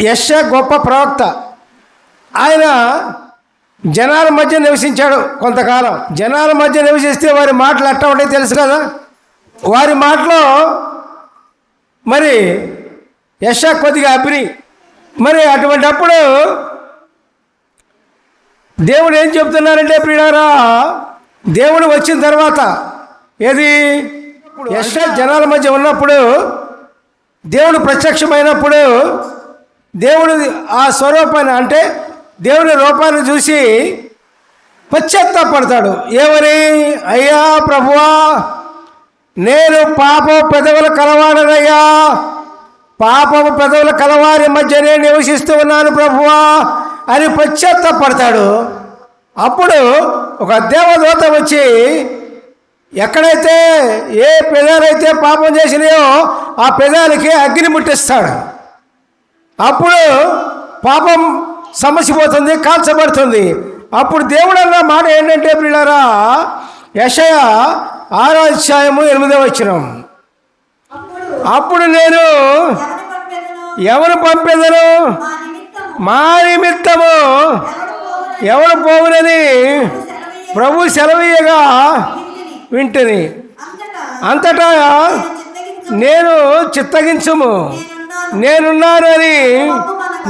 యశ గొప్ప ప్రవక్త. ఆయన జనాల మధ్య నివసించాడు కొంతకాలం. జనాల మధ్య నివసిస్తే వారి మాటలు ఎట్లా ఉంటాయి తెలుసు కదా? వారి మాటలో మరి యశ కొద్దిగా అభిని. మరి అటువంటి అప్పుడు దేవుడు ఏం చెప్తున్నారంటే ప్రియారా దేవుడు వచ్చిన తర్వాత ఏది? యశ జనాల మధ్య ఉన్నప్పుడు దేవుడు ప్రత్యక్షమైనప్పుడు దేవుడు ఆ స్వరూపాన్ని అంటే దేవుని రూపాన్ని చూసి పశ్చాత్తాపడతాడు. ఎవరి? అయ్యా ప్రభువా నేను పాపం పెదవుల కలవాడనయ్యా. పాపము పెదవుల కలవారి మధ్యనే నివసిస్తూ ఉన్నాను ప్రభువా అని పశ్చాత్తాపడతాడు. అప్పుడు ఒక దేవదూత వచ్చి ఎక్కడైతే ఏ పెదాలైతే పాపం చేసినాయో ఆ పెదాలకి అగ్ని ముట్టిస్తాడు. అప్పుడు పాపం సమసిపోతుంది కాల్చబడుతుంది అప్పుడు దేవుడు అన్న మాట ఏంటంటే పిల్లరా యశయ ఆరో అధ్యాయము ఎనిమిదో వచ్చినం అప్పుడు నేను పంపెదను? ఎవరు పంపేదను మా నిమిత్తము ఎవరు పోవునని ప్రభు సెలవీయగా వింటిని. అంతటా నేను చిత్తగించము నేనున్నానని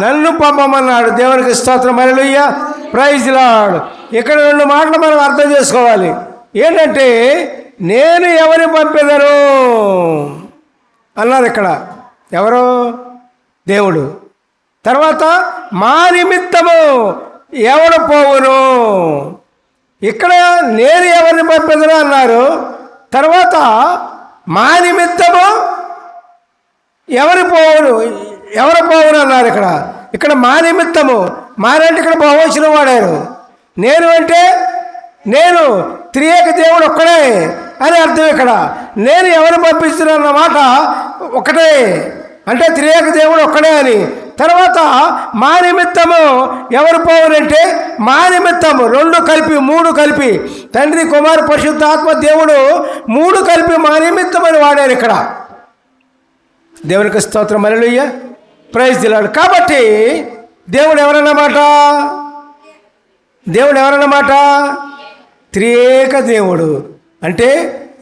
నన్ను పంపమన్నాడు. దేవునికి స్తోత్రం. అలలుయ్య ప్రైజ్ లాడ్ ఇక్కడ రెండు మాటలు మనం అర్థం చేసుకోవాలి. ఏంటంటే నేను ఎవరిని పంపేదను? అన్నారు ఇక్కడ. ఎవరు? దేవుడు. తర్వాత మా నిమిత్తము ఎవడు పోవును? ఇక్కడ నేను ఎవరిని పంపేదను అన్నారు. తర్వాత మా నిమిత్తము ఎవరి పోవును? ఎవరు పోవును అన్నారు ఇక్కడ. ఇక్కడ మా నిమిత్తము. మారంటే ఇక్కడ బహువచనం వాడారు. నేను అంటే నేను త్రియేక దేవుడు ఒక్కడే అని అర్థం ఇక్కడ. నేను ఎవరు పంపిస్తున్నాను మాట ఒకటే. అంటే త్రియేక దేవుడు ఒక్కడే అని. తర్వాత మా నిమిత్తము ఎవరు పోవునంటే మా నిమిత్తము రెండు కలిపి మూడు కలిపి. తండ్రి కుమారు పరిశుద్ధాత్మ దేవుడు మూడు కలిపి మా నిమిత్తమని వాడారు ఇక్కడ. దేవునికి స్తోత్రం అలలుయ్య ప్రైజ్ దిలాడు కాబట్టి దేవుడు ఎవరన్నమాట దేవుడు ఎవరన్నమాట త్రియేక దేవుడు. అంటే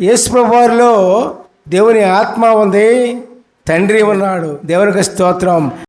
యేసు ప్రభువారిలో దేవుని ఆత్మ ఉంది తండ్రి ఉన్నాడు. దేవునికి స్తోత్రం.